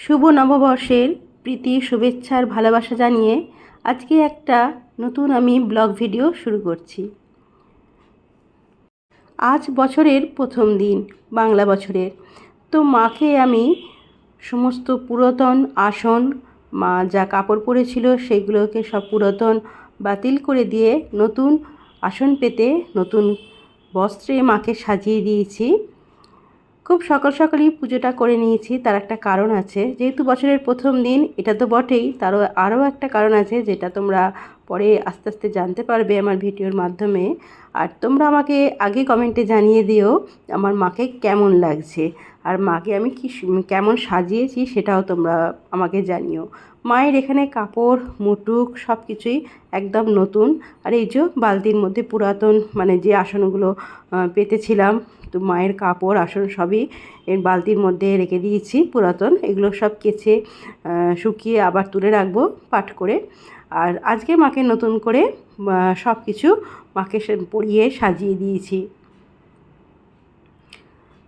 শুভ নববর্ষের প্রীতি, শুভেচ্ছার ভালোবাসা জানিয়ে আজকে একটা নতুন আমি ব্লগ ভিডিও শুরু করছি। আজ বছরের প্রথম দিন, বাংলা বছরের। তো মাকে আমি সমস্ত পুরাতন আসন, মা যা কাপড় পরেছিল সেগুলোকে সব পুরাতন বাতিল করে দিয়ে নতুন আসন পেতে নতুন বস্ত্রে মাকে সাজিয়ে দিয়েছি। খুব সকাল সকালই পুজোটা করে নিয়েছি, তার একটা কারণ আছে। যেহেতু বছরের প্রথম দিন, এটা তো বটেই, তারও আরও একটা কারণ আছে যেটা তোমরা পরে আস্তে আস্তে জানতে পারবে আমার ভিডিওর মাধ্যমে। আর তোমরা আমাকে আগে কমেন্টে জানিয়ে দিও, আমার মাকে কেমন লাগছে, আর মাকে আমি কি কেমন সাজিয়েছি সেটাও তোমরা আমাকে জানিও। মায়ের এখানে কাপড়, মুটুক সব কিছুই একদম নতুন, আর এই যে বালতির মধ্যে পুরাতন মানে যে আসনগুলো পেতেছিলাম তো মায়ের কাপড়, আসন সবই বালতির মধ্যে রেখে দিয়েছি, পুরাতন। এগুলো সব কেচে শুকিয়ে আবার তুলে রাখব পাট করে। আর আজকে মাকে নতুন করে সব কিছু মাকে পরিয়ে সাজিয়ে দিয়েছি।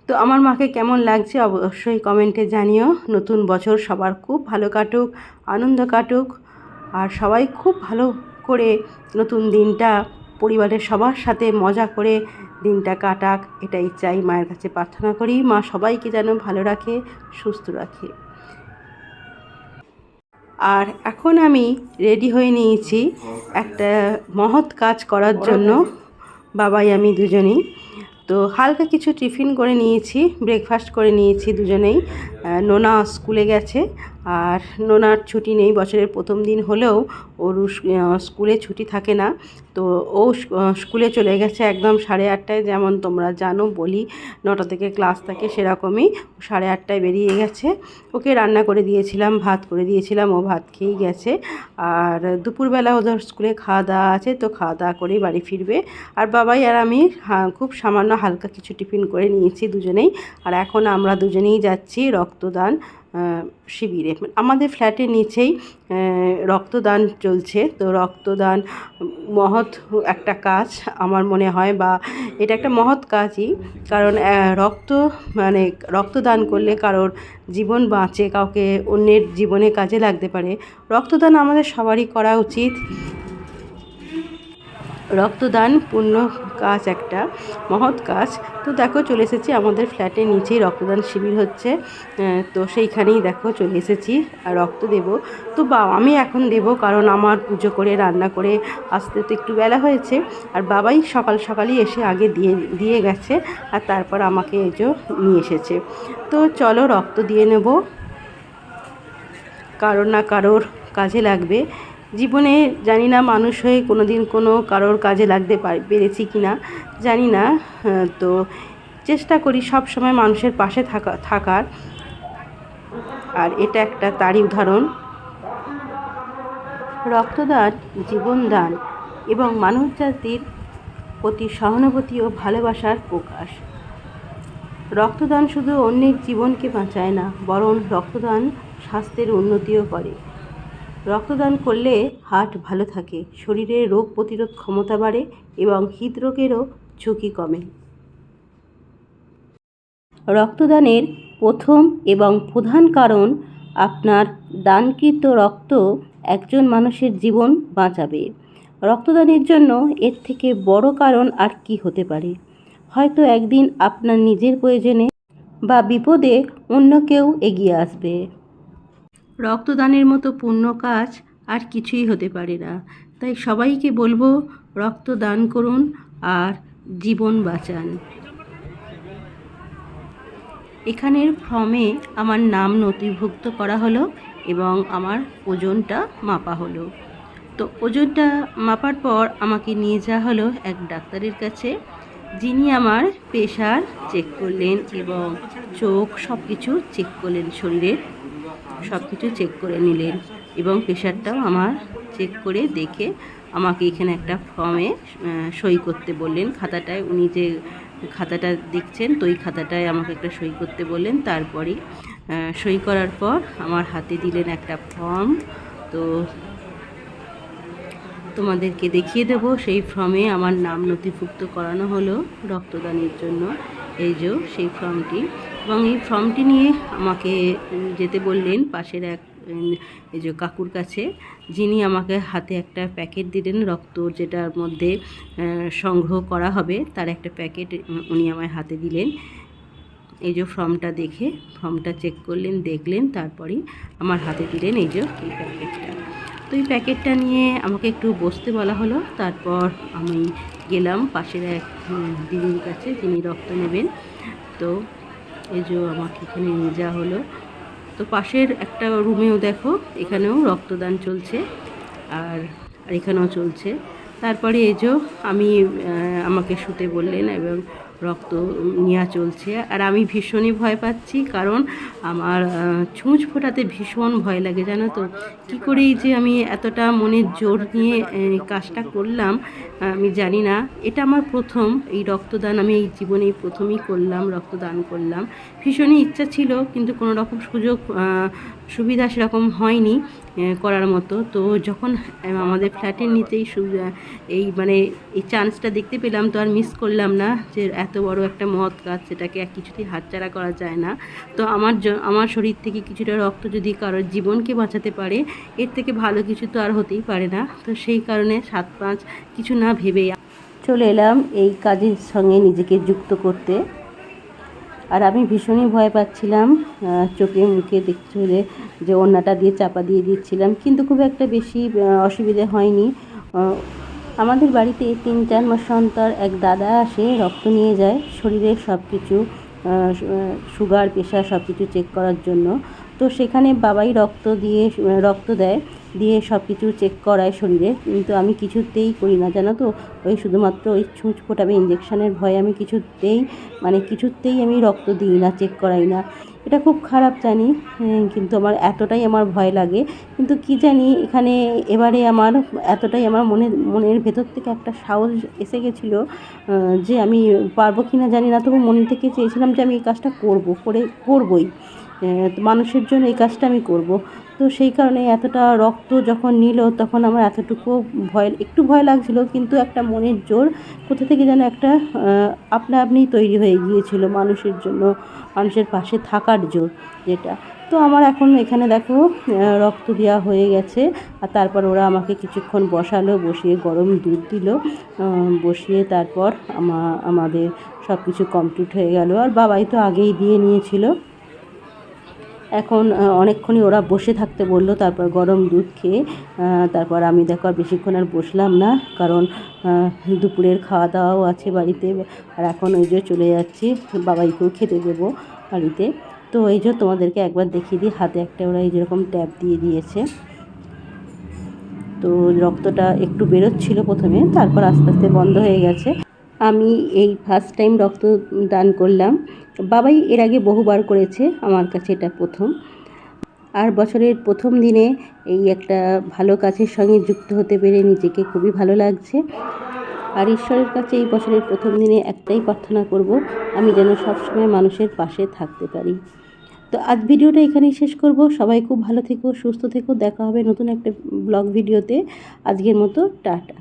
তো আমার মাকে কেমন লাগছে অবশ্যই কমেন্টে জানিও। নতুন বছর সবার খুব ভালো কাটুক, আনন্দ কাটুক। আর সবাই খুব ভালো করে নতুন দিনটা পরিবারের সবার সাথে মজা করে দিনটা কাটাক এটাই চাই মায়ের কাছে প্রার্থনা করি। মা সবাইকে যেন ভালো রাখে সুস্থ রাখে। আর এখন আমি রেডি হয়ে নিয়েছি একটা মহৎ কাজ করার জন্য। বাবাই আমি দুজনেই। তো হালকা কিছু টিফিন করে নিয়েছি ব্রেকফাস্ট করে নিয়েছি দুজনেই। নোনা স্কুলে গেছে। আর নোনার ছুটি নেই, বছরের প্রথম দিন হলেও ওর স্কুলে ছুটি থাকে না। তো ও স্কুলে চলে গেছে একদম সাড়ে আটটায়, যেমন তোমরা জানো, বলি নটা থেকে ক্লাস থাকে সেরকমই সাড়ে আটটায় বেরিয়ে গেছে। ওকে রান্না করে দিয়েছিলাম, ভাত করে দিয়েছিলাম, ও ভাত খেয়েই গেছে। আর দুপুরবেলা ওদের স্কুলে খাওয়া দাওয়া আছে, তো খাওয়া দাওয়া করেই বাড়ি ফিরবে। আর বাবাই আর আমি খুব সামান্য হালকা কিছু টিফিন করে নিয়েছি দুজনেই। আর এখন আমরা দুজনেই যাচ্ছি রক্তদান। শিবিরে। আমাদের ফ্ল্যাটের নিচেই রক্তদান চলছে। তো রক্তদান মহৎ একটা কাজ আমার মনে হয় বা এটা একটা মহৎ কাজই। কারণ রক্ত মানে রক্তদান করলে কারোর জীবন বাঁচে, কাউকে অন্যের জীবনে কাজে লাগতে পারে। রক্তদান আমাদের সবারই করা উচিত। রক্তদান পূর্ণ কাজ একটা, মহৎ কাজ। তো দেখো চলে এসেছি আমাদের ফ্ল্যাটের নিচেই রক্তদান শিবির হচ্ছে। তো সেইখানেই দেখো চলে এসেছি আর রক্ত দেব। তো বা, আমি এখন দেব কারণ আমার পুজো করে, রান্না করে আসতে তো একটু বেলা হয়েছে। আর বাবাই সকাল সকালই এসে আগে দিয়ে দিয়ে গেছে আর তারপর আমাকে এজো নিয়ে এসেছে। তো চলো রক্ত দিয়ে নেব। কারোর না কারোর কাজে লাগবে। জীবনে জানি না মানুষ হয়ে কোনো দিন কোনো কারোর কাজে লাগতে পেরেছি কি না জানি না তো চেষ্টা করি সব সময় মানুষের পাশে থাকা, থাকার। আর এটা একটা তারই উদাহরণ। রক্তদান, জীবনদান এবং মানব জাতির প্রতি সহানুভূতি ও ভালোবাসার প্রকাশ। রক্তদান শুধু অন্যের জীবনকে বাঁচায় না, বরং রক্তদান স্বাস্থ্যের উন্নতিও করে। রক্তদান করলে হার্ট ভালো থাকে শরীরের রোগ প্রতিরোধ ক্ষমতা বাড়ে এবং হৃদরোগেরও ঝুঁকি কমে। রক্তদানের প্রথম এবং প্রধান কারণ, আপনার দানকৃত রক্ত একজন মানুষের জীবন বাঁচাবে। রক্তদানের জন্য এর থেকে বড় কারণ আর কি হতে পারে? হয়তো একদিন আপনার নিজের প্রয়োজনে বা বিপদে অন্য কেউ এগিয়ে আসবে। রক্তদানের মতো পূর্ণ কাজ আর কিছুই হতে পারে না। তাই সবাইকে বলব, রক্তদান করুন আর জীবন বাঁচান। এখানের ফর্মে আমার নাম নথিভুক্ত করা হলো এবং আমার ওজনটা মাপা হলো। তো ওজনটা মাপার পর আমাকে নিয়ে যাওয়া হলো এক ডাক্তারের কাছে। যিনি আমার প্রেশার চেক করলেন এবং চোখ সব কিছু চেক করলেন শরীরের। সব কিছু চেক করে নিলেন এবং প্রেশারটাও আমার চেক করে দেখে আমাকে এখানে একটা ফর্মে সই করতে বললেন। খাতাটায় উনি যে খাতাটা দেখছেন, তো ওই খাতাটায় আমাকে একটা সই করতে বললেন। তারপরেই সই করার পর আমার হাতে দিলেন একটা ফর্ম তো তোমাদেরকে দেখিয়ে দেব। সেই ফর্মে আমার নাম নথিভুক্ত করানো হলো রক্তদানের জন্য। এই যে সেই ফর্মটি এবং এই ফর্মটি নিয়ে আমাকে যেতে বললেন পাশের এক এই যে কাকুর কাছে। যিনি আমাকে হাতে একটা প্যাকেট দিলেন রক্ত যেটার মধ্যে সংগ্রহ করা হবে, তার একটা প্যাকেট উনি আমায় হাতে দিলেন। এই যে ফর্মটা দেখে, ফর্মটা চেক করলেন, দেখলেন, তারপরেই আমার হাতে দিলেন এই যে এই প্যাকেটটা। তো এই প্যাকেটটা নিয়ে আমাকে একটু বসতে বলা হলো। তারপর আমি গেলাম পাশের এক দিদির কাছে তিনি রক্ত নেবেন। তো এই যে আমাকে এখানে নিয়ে যাওয়া হলো। তো পাশের একটা রুমেও দেখো, এখানেও রক্তদান চলছে আর আর এখানেও চলছে। তারপরে এই যে আমি আমাকে শুতে বললেন এবং রক্ত নেওয়া চলছে। আর আমি ভীষণই ভয় পাচ্ছি কারণ আমার ছুঁচ ফোটাতে ভীষণ ভয় লাগে, জানো তো। কী করেই যে আমি এতটা মনের জোর নিয়ে কাজটা করলাম, আমি জানি না। এটা আমার প্রথম, এই রক্তদান আমি এই জীবনে প্রথমেই করলাম, রক্তদান করলাম। ভীষণই ইচ্ছা ছিল, কিন্তু কোনো রকম সুযোগ সুবিধা সেরকম হয়নি করার মতো। তো যখন আমাদের ফ্ল্যাটের সুবিধা এই মানে এই চান্সটা দেখতে পেলাম, তো আর মিস করলাম না যে এত বড় একটা মহৎ কাজ সেটাকে আর কিছুতেই হাতছাড়া করা যায় না। তো আমার আমার শরীর থেকে কিছুটা রক্ত যদি কারোর জীবনকে বাঁচাতে পারে, এর থেকে ভালো কিছু তো আর হতেই পারে না। তো সেই কারণে সাত পাঁচ কিছু না ভেবেই চলে এলাম এই কাজের সঙ্গে নিজেকে যুক্ত করতে। আর আমি ভীষণই ভয় পাচ্ছিলাম চোখে মুখে দেখতে যে ওড়নাটা দিয়ে চাপা দিয়ে দিচ্ছিলাম। কিন্তু খুব একটা বেশি অসুবিধে হয়নি। আমাদের বাড়িতে তিন চার মাস অন্তর এক দাদা আসে, রক্ত নিয়ে যায় শরীরের সব কিছু সুগার, প্রেশার সব কিছু চেক করার জন্য। তো সেখানে বাবাই রক্ত দিয়ে, রক্ত দেয়, দিয়ে সব কিছু চেক করায় শরীরে। কিন্তু আমি কিছুতেই করি না, জানো তো? ওই শুধুমাত্র ওই ছুঁচ ফোটাবে ইঞ্জেকশানের ভয়ে আমি কিছুতেই মানে কিছুতেই আমি রক্ত দিই না চেক করাই না। এটা খুব খারাপ জানি কিন্তু আমার এতটাই আমার ভয় লাগে। কিন্তু কি জানি, এখানে এবারে আমার এতটাই আমার মনের মনের ভেতর থেকে একটা সাহস এসে গেছিল যে আমি পারব কি না জানি না, তবু মন থেকে চেয়েছিলাম যে আমি এই কাজটা করব, করে করবই। মানুষের জন্য এই কাজটা আমি করব। তো সেই কারণে এতটা রক্ত যখন নিল, তখন আমার এতটুকু ভয়, একটু ভয় লাগছিল, কিন্তু একটা মনের জোর কোথা থেকে যেন একটা আপনা আপনিই তৈরি হয়ে গিয়েছিল মানুষের জন্য, মানুষের পাশে থাকার জোর যেটা। তো আমার এখন এখানে দেখো রক্ত দেওয়া হয়ে গেছে, আর তারপর ওরা আমাকে কিছুক্ষণ বসালো, বসিয়ে গরম দুধ দিল বসিয়ে তারপর আমা, আমাদের সব কিছু কমপ্লিট হয়ে গেল। আর বাবাই তো আগেই দিয়ে নিয়েছিল। এখন অনেকক্ষণই ওরা বসে থাকতে বলল, তারপর গরম দুধ খেয়ে তারপর আমি দেখো আর বেশিক্ষণ আর বসলাম না, কারণ দুপুরের খাওয়া দাওয়াও আছে বাড়িতে, আর এখন ওই যে চলে যাচ্ছি বাবাইকেও খেতে দেবো বাড়িতে। তো এই যে তোমাদেরকে একবার দেখিয়ে দিই, হাতে একটা ওরা এই যেরকম ট্যাপ দিয়ে দিয়েছে। তো রক্তটা একটু বেরোচ্ছিল প্রথমে, তারপর আস্তে আস্তে বন্ধ হয়ে গেছে। আমি এই ফার্স্ট টাইম রক্ত দান করলাম। বাবাই এর আগে বহুবার করেছে, আমার কাছে এটা প্রথম। আর বছরের প্রথম দিনে এই একটা ভালো কাজের সঙ্গে যুক্ত হতে পেরে নিজেকে খুবই ভালো লাগছে। আর ঈশ্বরের কাছে এই বছরের প্রথম দিনে একটাই প্রার্থনা করব, আমি যেন সবসময় মানুষের পাশে থাকতে পারি। তো আজ ভিডিওটা এখানেই শেষ করব। সবাই খুব ভালো থেকো, সুস্থ থেকো। দেখা হবে নতুন একটা ব্লগ ভিডিওতে। আজকের মতো, টাটা।